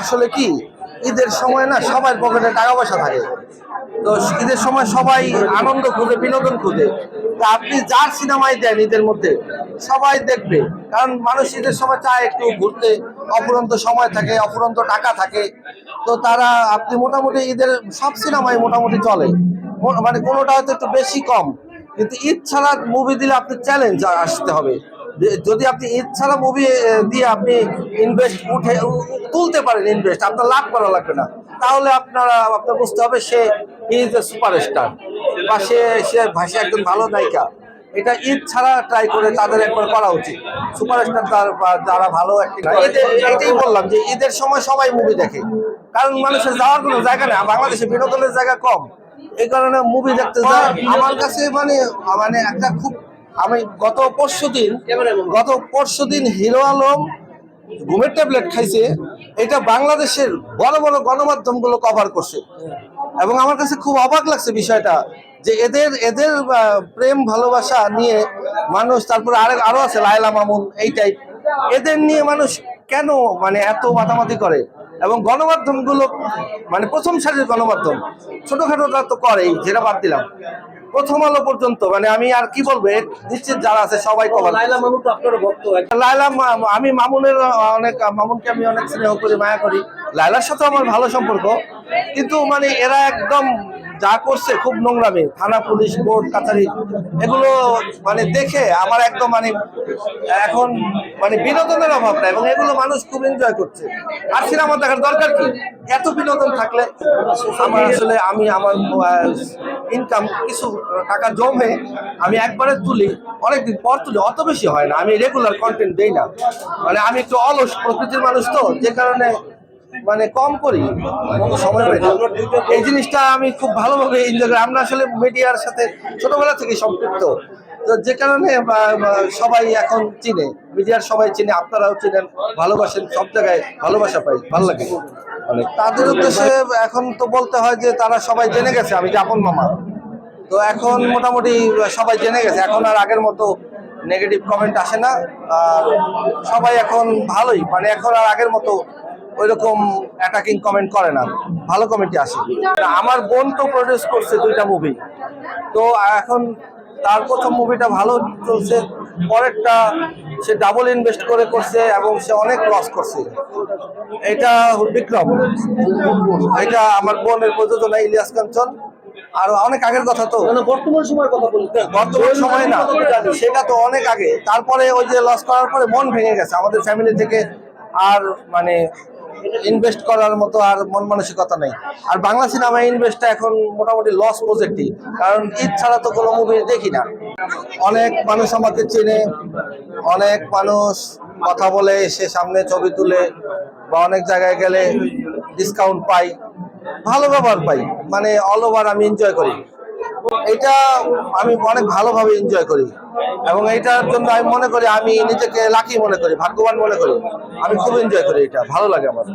আসলে কি, ঈদের সময় না সবার পকেটে টাকা পয়সা থাকে। তো ঈদের সময় সবাই আনন্দ খুঁজে, বিনোদন খুঁজে। তো আপনি যার সিনেমায় দেন ঈদের মধ্যে, সবাই দেখবে। কারণ মানুষ ঈদের সময় চায় একটু ঘুরতে, অফুরন্ত সময় থাকে, অফুরন্ত টাকা থাকে। তো তারা, আপনি মোটামুটি ঈদের সব সিনেমাই মোটামুটি চলে। মানে কোনোটা হয়তো একটু বেশি কম। কিন্তু ঈদ ছাড়া মুভি দিলে আপনি চ্যালেঞ্জ আসতে হবে। যদি আপনি ঈদ ছাড়া মুভি দিয়ে আপনি ইনভেস্ট উঠে তুলতে পারেন ইনভেস্ট আপনার লাভ করা লাগবে না। তাহলে আপনারা আপনার বুঝতে হবে সে ইজ এ সুপারস্টার বা সে সে ভাষা একজন ভালো নায়িকা। এটা ঈদ ছাড়া ট্রাই করে তাদের একবার করা উচিত। সুপারস্টার তার বা যারা ভালো এটাই বললাম যে ঈদের সময় সবাই মুভি দেখে। কারণ মানুষের যাওয়ার কোনো জায়গা নেই। বাংলাদেশে বিনোদনের জায়গা কম। এই কারণে মুভি দেখতে যায় আমার কাছে মানে মানে একটা খুব আমি গত পরশু দিন গত পরশু দিন হিরো আলম ঘুমের ট্যাবলেট খাইছে। এটা বাংলাদেশের বড় বড় গণমাধ্যমগুলো কভার করছে। এবং আমার কাছে খুব অবাক লাগছে বিষয়টা, যে এদের এদের প্রেম, ভালোবাসা নিয়ে মানুষ, তারপরে আরেক, আরও আছে, লায়লা মামুন, এই টাইপ এদের নিয়ে মানুষ কেন মানে এত মাতামাতি করে? এবং গণমাধ্যমগুলো মানে প্রথম সারির গণমাধ্যম ছোটখাটোটা তো করেই যেটা বাদ দিলাম। প্রথম আলো পর্যন্ত মানে আমি আর কি বলব নিশ্চিত যারা আছে সবাই কভার লাইলা তো আপনার মা- আমি মামুনের অনেক মামুনকে আমি অনেক স্নেহ করি মায়া করি। লাইলার সাথে আমার ভালো সম্পর্ক কিন্তু মানে এরা একদম যা করছে খুব নোংরামি, থানা, পুলিশ, কোর্ট, কাছারি, এগুলো মানে দেখে আমার একদম মানে এখন মানে বিনোদনের অভাব নাই এবং এগুলো মানুষ খুব এনজয় করছে। আর সিনেমা দেখার দরকার কি? এত বিনোদন থাকলে আমার আসলে আমি আমার ইনকাম কিছু টাকা জমে আমি একবারে তুলি, অনেকদিন পর তুলি, অত বেশি হয় না। আমি রেগুলার কন্টেন্ট দেই না। মানে আমি একটু অলস প্রকৃতির মানুষ তো, যে কারণে মানে কম করি সময় পাই। এই জিনিসটা আমি খুব ভালোভাবে এনজয় করি। আমরা আসলে মিডিয়ার সাথে ছোটবেলা থেকে সম্পৃক্ত। তো যে কারণে সবাই এখন চিনে। মিডিয়ার সবাই চিনে আপনারাও চিনেন। ভালোবাসেন সব জায়গায় ভালোবাসা পাই ভালো লাগে। অনেক। তাদের উদ্দেশ্যে এখন তো বলতে হয় যে তারা সবাই জেনে গেছে আমি জাপন মামা। তো এখন মোটামুটি সবাই জেনে গেছে। এখন আর আগের মতো নেগেটিভ কমেন্ট আসে না। আর সবাই এখন ভালোই। মানে এখন আর আগের মতো ওইরকম অ্যাটাকিং কমেন্ট করে না। ভালো কমেন্টই আসে আমার বোন তো প্রডিউস করছে দুইটা মুভি তো এখন তার প্রথম মুভিটা ভালো চলছে পরেরটা সে ডাবল ইনভেস্ট করে করছে এবং সে অনেক লস করছে। এটা বিক্রম। এটা আমার বোনের প্রযোজনা ইলিয়াস কাঞ্চন। আর অনেক আগের কথা তো। মানে বর্তমান সময়ের কথা বলতে বর্তমান সময় না। সেটা তো অনেক আগে। তারপরে ওই যে লস করার পরে মন ভেঙে গেছে। আমাদের ফ্যামিলি থেকে আর মানে ইনভেস্ট করার মতো আর মন মানসিকতা নেই। আর বাংলা সিনেমা ইনভেস্টটা এখন মোটামুটি লস প্রজেক্টই কারণ ঈদ ছাড়া তো কোনো মুভি দেখি না। অনেক মানুষ আমাকে চেনে, অনেক মানুষ কথা বলে, এসে সামনে ছবি তুলে বা অনেক জায়গায় গেলে ডিসকাউন্ট পাই। ভালো ব্যবহার পাই মানে অল ওভার আমি এনজয় করি। এটা আমি অনেক ভালোভাবে এনজয় করি। এবং এইটার জন্য আমি মনে করি, আমি নিজেকে লাকি মনে করি, ভাগ্যবান মনে করি। আমি খুব এনজয় করি এটা ভালো লাগে আমার।